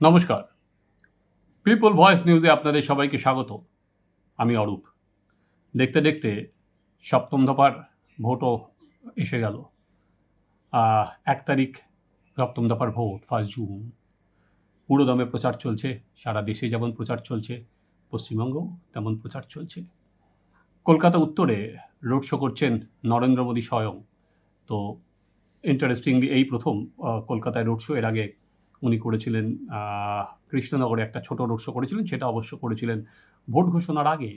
নমস্কার। People voice নিউজে আপনাদের সবাইকে স্বাগত। আমি অরূপ। দেখতে দেখতে সপ্তম দফার ভোটও এসে গেল। এক তারিখ সপ্তম দফার ভোট ফার্স্ট জুন পুরোদমে প্রচার চলছে, সারা দেশে যেমন প্রচার চলছে, পশ্চিমবঙ্গেও তেমন প্রচার চলছে। কলকাতা উত্তরে রোড শো করছেন নরেন্দ্র মোদী স্বয়ং। তো ইন্টারেস্টিংলি এই প্রথম কলকাতায় রোড শো এর আগে উনি করেছিলেন কৃষ্ণনগরে একটা ছোট রোড শো করেছিলেন, সেটা অবশ্য করেছিলেন ভোট ঘোষণার আগে।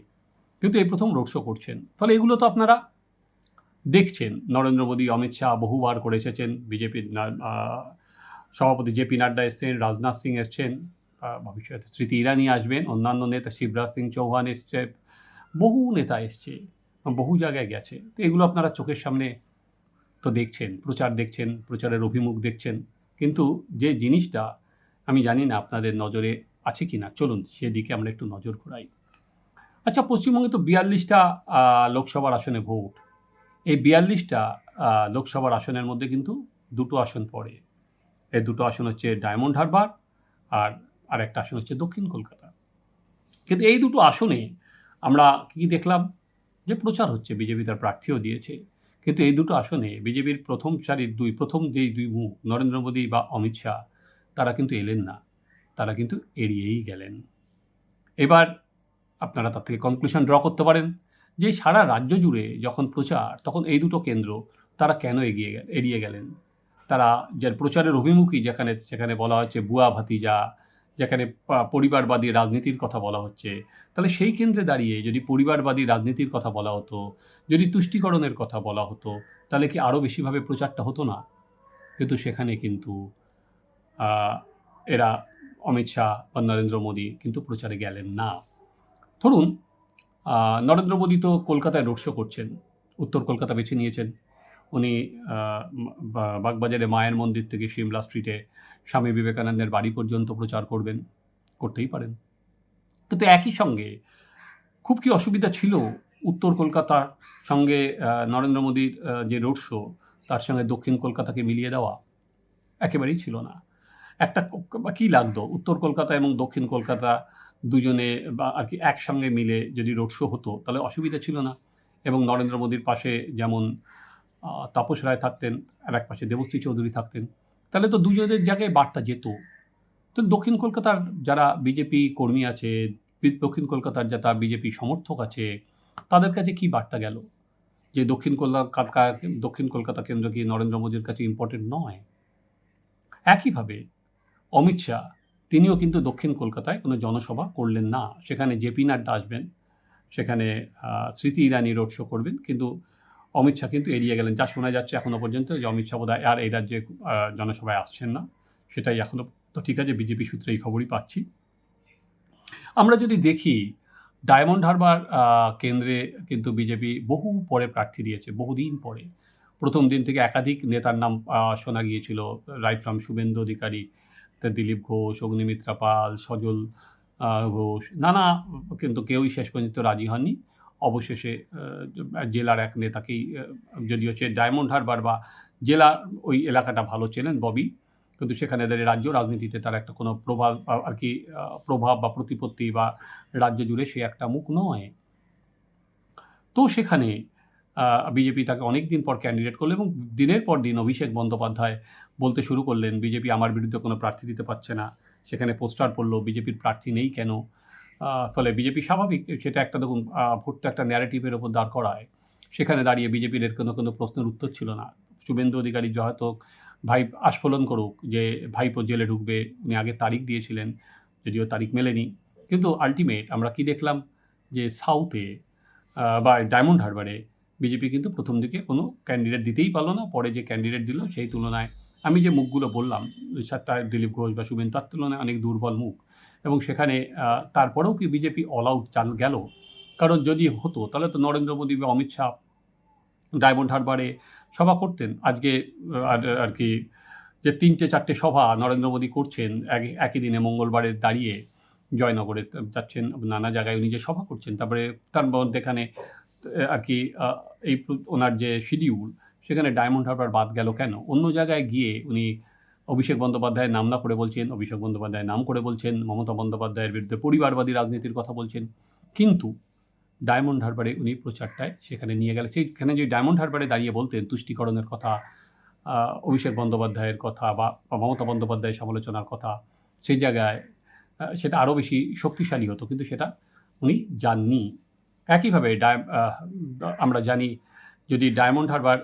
কিন্তু এই প্রথম রোড শো করছেন। ফলে এগুলো তো আপনারা দেখছেন। নরেন্দ্র মোদী, অমিত শাহ বহুবার করে এসেছেন বিজেপির সভাপতি জেপি নাড্ডা এসছেন, রাজনাথ সিং এসছেন ভবিষ্যতে স্মৃতি ইরানি আসবেন, অন্যান্য নেতা শিবরাজ সিং চৌহান এসছে, বহু নেতা এসছে, বহু জায়গায় গেছে। তো এগুলো আপনারা চোখের সামনে তো দেখছেন, প্রচার দেখছেন, প্রচারের অভিমুখ দেখছেন। কিন্তু যে জিনিসটা আমি জানি না আপনাদের নজরে আছে কি না চলুন সেদিকে আমরা একটু নজর ঘোরাই। আচ্ছা পশ্চিমবঙ্গে তো বিয়াল্লিশটা লোকসভার আসনে ভোট। এই বিয়াল্লিশটা লোকসভার আসনের মধ্যে কিন্তু দুটো আসন পড়ে। এই দুটো আসন হচ্ছে ডায়মন্ড হারবার আর আর একটা আসন হচ্ছে দক্ষিণ কলকাতা। কিন্তু এই দুটো আসনে আমরা কী দেখলাম? যে প্রচার হচ্ছে, বিজেপি তার প্রার্থীও দিয়েছে। কিন্তু এই দুটো আসনে বিজেপির প্রথম সারির দুই, প্রথম যেই দুই মুখ, নরেন্দ্র মোদী বা অমিত শাহ, তারা কিন্তু এলেন না। তারা কিন্তু এড়িয়েই গেলেন। এবার আপনারা তার থেকে কনক্লুশন ড্র করতে পারেন যে সারা রাজ্য জুড়ে যখন প্রচার, তখন এই দুটো কেন্দ্র তারা কেন এগিয়ে এড়িয়ে গেলেন? তারা যার প্রচারের অভিমুখী যেখানে, সেখানে বলা হচ্ছে বুয়া ভাতিজা, যেখানে পরিবারবাদী রাজনীতির কথা বলা হচ্ছে, তাহলে সেই কেন্দ্রে দাঁড়িয়ে যদি পরিবারবাদী রাজনীতির কথা বলা হতো যদি তুষ্টিকরণের কথা বলা হতো, তাহলে কি আরও বেশিভাবে প্রচারটা হতো না? কিন্তু সেখানে কিন্তু এরা অমিত শাহ বা নরেন্দ্র মোদী কিন্তু প্রচারে গেলেন না। ধরুন নরেন্দ্র মোদী তো কলকাতায় রোড শো করছেন, উত্তর কলকাতা বেছে নিয়েছেন। উনি বাগবাজারে মায়ের মন্দির থেকে সিমলা স্ট্রিটে স্বামী বিবেকানন্দের বাড়ি পর্যন্ত প্রচার করবেন, করতেই পারেন। কিন্তু একই সঙ্গে খুব কি অসুবিধা ছিল উত্তর কলকাতার সঙ্গে নরেন্দ্র মোদীর যে রোড শো, তার সঙ্গে দক্ষিণ কলকাতাকে মিলিয়ে দেওয়া একেবারেই ছিল না। একটা বা কী লাগতো? উত্তর কলকাতা এবং দক্ষিণ কলকাতা দুজনে বা আর কি একসঙ্গে মিলে যদি রোড শো হতো, তাহলে অসুবিধা ছিল না। এবং নরেন্দ্র মোদীর পাশে যেমন তাপস রায় থাকতেন, আর এক পাশে দেবশ্রী চৌধুরী থাকতেন, তাহলে তো দুজনের জায়গায় বার্তা যেত। তো দক্ষিণ কলকাতার যারা বিজেপি কর্মী আছে, দক্ষিণ কলকাতার যারা বিজেপি সমর্থক আছে তাদের কাছে কি বার্তা গেল? যে দক্ষিণ কলকাতা দক্ষিণ কলকাতা কেন্দ্র কি নরেন্দ্র মোদীর কাছে ইম্পর্টেন্ট নয়। একইভাবে অমিত শাহ, তিনিও কিন্তু দক্ষিণ কলকাতায় কোনো জনসভা করলেন না। সেখানে জেপি নাড্ডা আসবেন, সেখানে স্মৃতি ইরানি রোড শো করবেন, কিন্তু অমিত শাহ কিন্তু এড়িয়ে গেলেন। যা শোনা যাচ্ছে এখনও পর্যন্ত যে অমিত শাহ বোধহয় আর এই রাজ্যে জনসভায় আসছেন না। সেটাই এখনও তো ঠিক আছে, বিজেপি সূত্রে এই খবরই পাচ্ছি। আমরা যদি দেখি ডায়মন্ড হারবার কেন্দ্রে কিন্তু বিজেপি বহু পরে প্রার্থী দিয়েছে, বহুদিন পরে। প্রথম দিন থেকে একাধিক নেতার নাম শোনা গিয়েছিল। রাইট ফ্রম শুভেন্দু অধিকারী দিলীপ ঘোষ, অগ্নিমিত্রা পাল, সজল ঘোষ, নানা কিন্তু কেউই শেষ পর্যন্ত রাজি হননি। অবশেষে জেলার এক নেতাকেই যদিও সে ডায়মন্ড হারবার বা জেলা ওই এলাকাটা ভালো চেনেন, ববি কিন্তু সেখানে দাঁড়িয়ে রাজ্য রাজনীতিতে তার একটা কোনো প্রভাব আর কি প্রভাব বা প্রতিপত্তি বা রাজ্য জুড়ে সে একটা মুখ নয়। তো সেখানে বিজেপি তাকে অনেক দিন পর ক্যান্ডিডেট করল এবং দিনের পর দিন অভিষেক বন্দ্যোপাধ্যায় বলতে শুরু করলেন, বিজেপি আমার বিরুদ্ধে কোনো প্রার্থী দিতে পারছে না। সেখানে পোস্টার পড়ল, বিজেপির প্রার্থী নেই কেন? ফলে বিজেপি স্বাভাবিক, সেটা একটা দেখুন ভোটটা একটা ন্যারেটিভের ওপর দাঁড় করায়। সেখানে দাঁড়িয়ে বিজেপির এর কোনো কোনো প্রশ্নের উত্তর ছিল না। শুভেন্দু অধিকারী হয়তো ভাই আস্ফলন করুক যে ভাইপো জেলে ঢুকবে, উনি আগে তারিখ দিয়েছিলেন, যদিও তারিখ মেলেনি। কিন্তু আলটিমেট আমরা কি দেখলাম? যে সাউথে বা ডায়মন্ড হারবারে বিজেপি কিন্তু প্রথম দিকে কোনো ক্যান্ডিডেট দিতেই পারল না, পরে যে ক্যান্ডিডেট দিল সেই তুলনায়। আমি যে মুখগুলো বললাম সাতটা দিলীপ ঘোষ বা শুভেন্দু তার তুলনায় অনেক দুর্বল মুখ। এবং সেখানে তারপরেও কি বিজেপি অল আউট চাল গেল? কারণ যদি হতো, তাহলে তো নরেন্দ্র মোদী বা অমিত শাহ ডায়মন্ড হারবারে সভা করতেন। আজকে আর কি যে তিনটে, চারটে সভা নরেন্দ্র মোদী করছেন, এক, একই দিনে মঙ্গলবারে দাঁড়িয়ে জয়নগরে যাচ্ছেন নানা জায়গায় উনি যে সভা করছেন। তারপরে তার মধ্যে এখানে আর কি এই ওনার যে শিডিউল সেখানে ডায়মন্ড হারবার বাদ গেল কেন? অন্য জায়গায় গিয়ে উনি অভিষেক বন্দ্যোপাধ্যায়ের নাম না করে বলছেন, অভিষেক বন্দ্যোপাধ্যায়ের নাম করে বলছেন, মমতা বন্দ্যোপাধ্যায়ের বিরুদ্ধে পরিবারবাদী রাজনীতির কথা বলছেন। কিন্তু ডায়মন্ড হারবারে উনি প্রচারটায় সেখানে নিয়ে গেলে সেইখানে যদি ডায়মন্ড হারবারে দাঁড়িয়ে বলতেন তুষ্টিকরণের কথা অভিষেক বন্দ্যোপাধ্যায়ের কথা বা মমতা বন্দ্যোপাধ্যায়ের সমালোচনার কথা, সেই জায়গায় সেটা আরও বেশি শক্তিশালী হতো। কিন্তু সেটা উনি যাননি একইভাবে আমরা জানি যদি ডায়মন্ড হারবার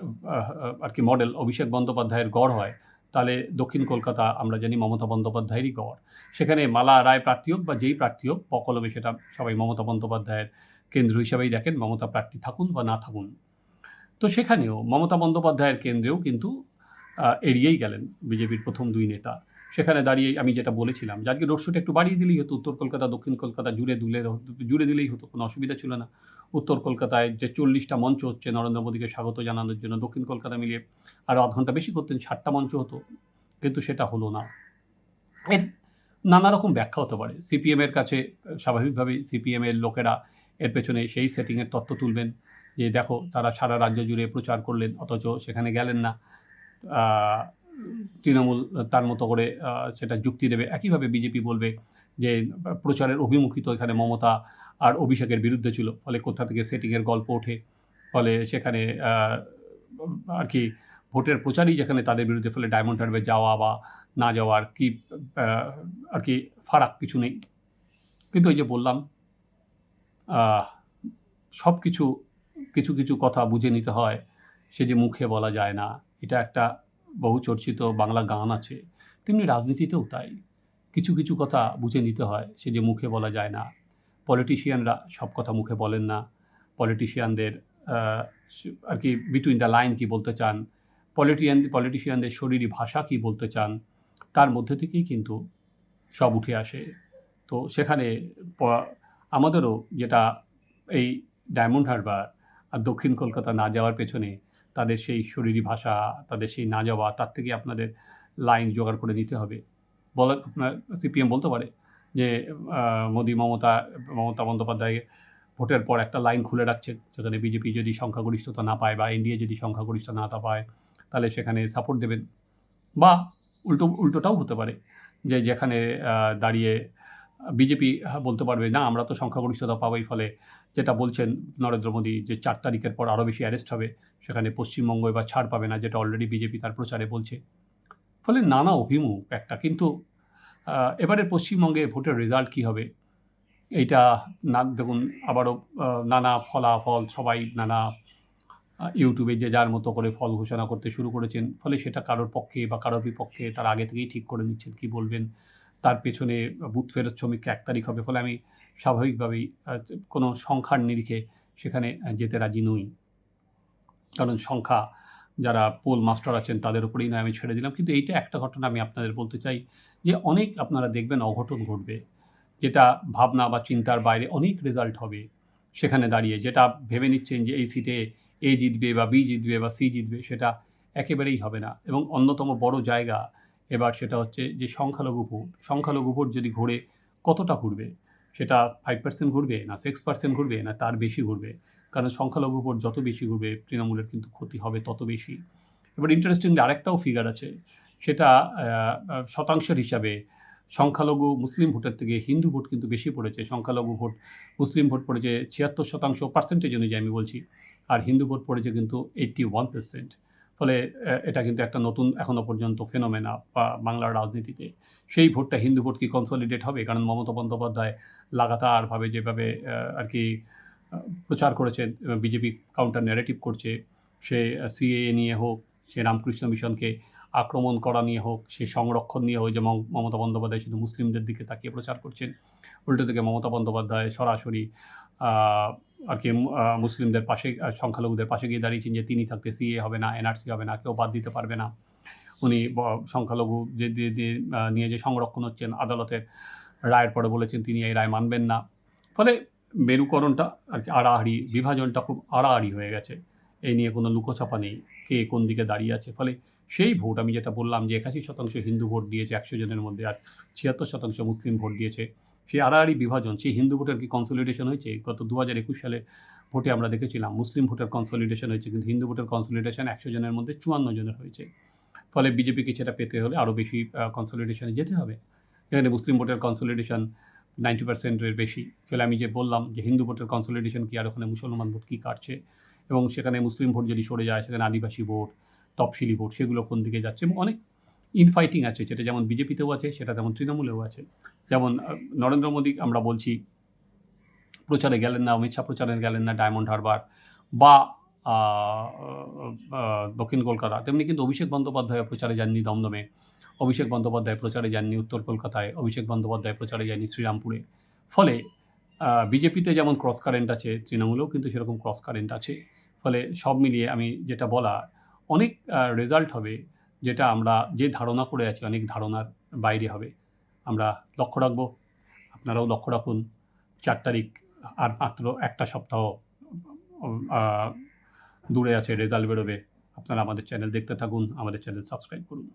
আর কি মডেল অভিষেক বন্দ্যোপাধ্যায়ের গড় হয়, তাহলে দক্ষিণ কলকাতা আমরা জানি মমতা বন্দ্যোপাধ্যায়েরই গড়। সেখানে মালা রায় প্রার্থী হোক বা যেই প্রার্থী হোক পকলবে সেটা সবাই মমতা বন্দ্যোপাধ্যায়ের কেন্দ্র হিসাবেই দেখেন মমতা প্রার্থী থাকুন বা না থাকুন। তো সেখানেও মমতা বন্দ্যোপাধ্যায়ের কেন্দ্রেও কিন্তু এড়িয়েই গেলেন বিজেপির প্রথম দুই নেতা। সেখানে দাঁড়িয়ে আমি যেটা বলেছিলাম যে, আজকে রোড শোটা একটু বাড়িয়ে দিলেই হতো, উত্তর কলকাতা, দক্ষিণ কলকাতা জুড়ে দুলে, জুড়ে দিলেই হতো, কোনো অসুবিধা ছিল না। উত্তর কলকাতায় যে চল্লিশটা মঞ্চ হচ্ছে, নরেন্দ্র মোদীকে স্বাগত জানানোর জন্য দক্ষিণ কলকাতা মিলিয়ে আরও আধ ঘণ্টা বেশি করতেন, ষাটটা মঞ্চ হতো, কিন্তু সেটা হলো না। এর নানা রকম ব্যাখ্যা হতে পারে। সিপিএমের কাছে স্বাভাবিকভাবেই সিপিএমের লোকেরা এর পেছনে সেই সেটিংয়ের তত্ত্ব তুলবেন যে দেখো, তারা সারা রাজ্য জুড়ে প্রচার করলেন, অথচ সেখানে গেলেন না। তৃণমূল তার মতো করে সেটা যুক্তি দেবে। একইভাবে বিজেপি বলবে যে, প্রচারের অভিমুখিত এখানে মমতা আর অভিষেকের বিরুদ্ধে ছিল, ফলে কোথা থেকে সেটিংয়ের গল্প ওঠে? ফলে সেখানে আর কি ভোটের প্রচারই যেখানে তাদের বিরুদ্ধে, ফলে ডায়মন্ড হারবে যাওয়া বা না যাওয়ার কি আর কি ফারাক কিছু নেই। কিন্তু ওই যে বললাম সব কিছু কিছু কিছু কথা বুঝে নিতে হয়। সে যে মুখে বলা যায় না, এটা একটা বহু চর্চিত বাংলা গান আছে। তেমনি রাজনীতিতেও তাই। কিছু কিছু কথা বুঝে নিতে হয়, সে যে মুখে বলা যায় না। পলিটিশিয়ানরা সব কথা মুখে বলেন না। পলিটিশিয়ানদের আর কি বিটুইন দ্য লাইন কি বলতে চান? পলিটিয়ান, পলিটিশিয়ানদের শরীরী ভাষা কি বলতে চান? তার মধ্যে থেকেই কিন্তু সব উঠে আসে। তো সেখানে আমাদেরও যেটা এই ডায়মন্ড হারবার আর দক্ষিণ কলকাতা না যাওয়ার পেছনে তাদের সেই শরীরী ভাষা, তাদের সেই না যাওয়া, তার থেকে আপনাদের লাইন জোগাড় করে নিতে হবে। বলা আপনার সিপিএম বলতে পারে যে মোদী মমতা মমতা বন্দ্যোপাধ্যায় ভোটের পর একটা লাইন খুলে রাখছে যেখানে বিজেপি যদি সংখ্যাগরিষ্ঠতা না পায় বা এনডিএ যদি সংখ্যাগরিষ্ঠতা না পায়, তাহলে সেখানে সাপোর্ট দেবেন। বা উল্টো, উল্টোটাও হতে পারে যে যেখানে দাঁড়িয়ে বিজেপি বলতে পারবে না আমরা তো সংখ্যাগরিষ্ঠতা পাবোই। ফলে যেটা বলছেন নরেন্দ্র মোদী যে চার তারিখের পর আরও বেশি অ্যারেস্ট হবে সেখানে পশ্চিমবঙ্গ এবার ছাড় পাবে না যেটা অলরেডি বিজেপি তার প্রচারে বলছে। ফলে নানা অভিমুখ একটা কিন্তু আহ, এবারের পশ্চিমবঙ্গে ভোটের রেজাল্ট কী হবে? এইটা না দেখুন আবারও নানা ফলাফল সবাই নানা ইউটিউবে যে যার মতো করে ফল ঘোষণা করতে শুরু করেছেন ফলে সেটা কারোর পক্ষে বা কারোর বিপক্ষে তার আগে থেকেই ঠিক করে নিচ্ছেন কি বলবেন? তার পেছনে বুথ ফেরত শ্রমিককে এক তারিখ হবে ফলে আমি স্বাভাবিকভাবেই কোনো সংখ্যার নিরিখে সেখানে যেতে রাজি নই। কারণ সংখ্যা, যারা পোল মাস্টার আছেন তাদের উপরেই নয় আমি ছেড়ে দিলাম। কিন্তু এইটা একটা ঘটনা আমি আপনাদের বলতে চাই যে অনেক আপনারা দেখবেন অঘটন ঘটবে, যেটা ভাবনা বা চিন্তার বাইরে অনেক রেজাল্ট হবে সেখানে দাঁড়িয়ে। যেটা ভেবে নিচ্ছেন যে এই সিটে এ জিতবে বা বি জিতবে বা সি জিতবে সেটা একেবারেই হবে না। এবং অন্যতম বড় জায়গা এবার সেটা হচ্ছে যে সংখ্যালঘু ভোট সংখ্যালঘু ভোট যদি ঘুরে কতটা ঘুরবে? সেটা ফাইভ পার্সেন্ট ঘুরবে না সিক্স পার্সেন্ট ঘুরবে না তার বেশি ঘুরবে? কারণ সংখ্যালঘু ভোট যত বেশি ঘুরবে, তৃণমূলের কিন্তু ক্ষতি হবে তত বেশি। এবার ইন্টারেস্টিংলি আরেকটাও ফিগার আছে, সেটা শতাংশের হিসাবে সংখ্যালঘু মুসলিম ভোটের থেকে হিন্দু ভোট কিন্তু বেশি পড়েছে। সংখ্যালঘু ভোট, মুসলিম ভোট পড়েছে ছিয়াত্তর শতাংশ পার্সেন্টেজ অনুযায়ী আমি বলছি, আর হিন্দু ভোট পড়েছে কিন্তু এইট্টি ওয়ান পার্সেন্ট ফলে এটা কিন্তু একটা নতুন এখনও পর্যন্ত ফেনোমেনা বা বাংলার রাজনীতিতে। সেই ভোটটা হিন্দু ভোট কি কনসলিডেট হবে? কারণ মমতা বন্দ্যোপাধ্যায় লাগাতারভাবে যেভাবে আর কি প্রচার করেছেন বিজেপি কাউন্টার ন্যারেটিভ করছে, সে সিএএ নিয়ে হোক, সে রামকৃষ্ণ মিশনকে আক্রমণ করা নিয়ে হোক, সে সংরক্ষণ নিয়ে হোক, যেমন মমতা বন্দ্যোপাধ্যায় শুধু মুসলিমদের দিকে তাকিয়ে প্রচার করছেন, উল্টো দিকে মমতা বন্দ্যোপাধ্যায় সরাসরি আর কি মুসলিমদের পাশে সংখ্যালঘুদের পাশে গিয়ে দাঁড়িয়েছেন যে তিনি থাকতে সিএ হবে না, এনআরসি হবে না, কেউ বাদ দিতে পারবে না। উনি সংখ্যালঘু যে নিয়ে যে সংরক্ষণ হচ্ছেন আদালতের রায়ের পরে বলেছেন তিনি এই রায় মানবেন না। ফলে মেরুকরণটা আর কি, আড়াআড়ি, বিভাজনটা খুব আড়াআড়ি হয়ে গেছে। এই নিয়ে কোনো লুকোছাপা নেই, কে কোন দিকে দাঁড়িয়ে আছে। ফলে সেই ভোট আমি যেটা বললাম যে একাশি শতাংশ হিন্দু ভোট দিয়েছে, একশো জনের মধ্যে আর ছিয়াত্তর শতাংশ মুসলিম ভোট দিয়েছে। সেই আড়াআড়ি বিভাজন সেই হিন্দু ভোটের কি কনসলিডেশন হয়েছে? গত দু হাজার একুশ সালে ভোটে আমরা দেখেছিলাম মুসলিম ভোটের কনসলিডেশন হয়েছে, কিন্তু হিন্দু ভোটের কনসলিডেশন একশো জনের মধ্যে চুয়ান্ন জনের হয়েছে। ফলে বিজেপিকে সেটা পেতে হলে আরও বেশি কনসলিডেশনে যেতে হবে। এখানে মুসলিম ভোটের কনসলিডেশন নাইনটি পার্সেন্টের বেশি। ফলে আমি যে বললাম যে হিন্দু ভোটের কনসলিডেশন কি আর ওখানে মুসলমান ভোট কী কাটছে? এবং সেখানে মুসলিম ভোট যদি সরে যায়, সেখানে আদিবাসী ভোট, তফসিলি ভোট, সেগুলো কোন দিকে যাচ্ছে? এবং অনেক ইনফাইটিং আছে, যেটা যেমন বিজেপিতেও আছে, সেটা তেমন তৃণমূলেও আছে। যেমন নরেন্দ্র মোদী আমরা বলছি, প্রচারে গেলেন না, অমিত শাহ প্রচারে গেলেন না, ডায়মন্ড হারবার বা দক্ষিণ কলকাতা, তেমনি কিন্তু অভিষেক বন্দ্যোপাধ্যায় প্রচারে যাননি দমদমে। অভিষেক বন্দ্যোপাধ্যায় প্রচারে যাননি উত্তর কলকাতায়, অভিষেক বন্দ্যোপাধ্যায় প্রচারে যাননি শ্রীরামপুরে। ফলে বিজেপিতে যেমন ক্রস কারেন্ট আছে, তৃণমূলেও কিন্তু সেরকম ক্রস কারেন্ট আছে। ফলে সব মিলিয়ে আমি যেটা বলা অনেক রেজাল্ট হবে যেটা আমরা যে ধারণা করে আছি, অনেক ধারণার বাইরে হবে। আমরা লক্ষ্য রাখব। আপনারাও লক্ষ্য রাখুন, চার তারিখ আর মাত্র একটা সপ্তাহ দূরে আছে, রেজাল্ট বেরোবে। আপনারা আমাদের চ্যানেল দেখতে থাকুন, আমাদের চ্যানেল সাবস্ক্রাইব করুন।